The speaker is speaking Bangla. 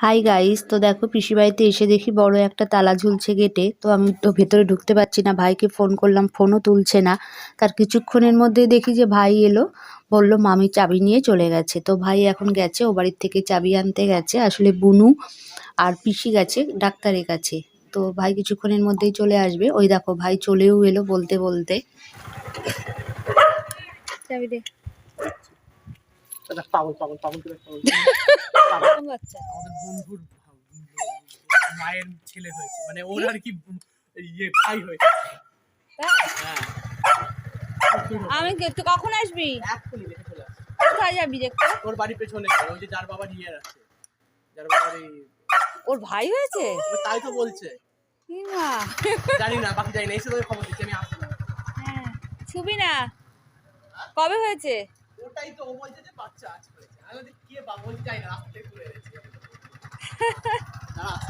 হাই গাইস তো দেখো পিসি বাড়িতে এসে দেখি বড় একটা তালা ঝুলছে গেটে। তো আমি তো ভেতরে ঢুকতে পারছি না, ভাইকে ফোন করলাম ফোনও তুলছে না। তার কিছুক্ষণের মধ্যেই দেখি যে ভাই এলো, বলল, মামি চাবি নিয়ে চলে গেছে। তো ভাই এখন গেছে, ও বাড়ির থেকে চাবি আনতে গেছে। আসলে বুনু আর পিসি গেছে, ডাক্তারের কাছে। তো ভাই কিছুক্ষণের মধ্যেই চলে আসবে। ওই দেখো ভাই চলেও এলো বলতে বলতে। চাবি দে। পাগল পাগল পাগল করে পাগল। আমাদের বন্ধুর মায়ের ছেলে হয়েছে মানে ওর আর কি ইয়ে ভাই হয়েছে? হ্যাঁ। আমি তুই কখন আসবি? এক্ষুনি দেখে চলে আসছে কোথায় যাবি দেখতে? ওর বাড়ির পেছনে ওই যে যার বাবা নিয়ে আছে যার বাবার এই ওর ভাই হয়েছে? ও তাই তো বলছে। জানি না বাকি জানি না এসে তোকে খবর দিচ্ছি আমি আসছি। না হ্যাঁ ছবি না। কবে হয়েছে? ওটাই তো ও বলছে যে বাচ্চা আজ করেছে আমি বলছি কে বা বলছি চাই না রাস্তা করে ঘুরে গেছে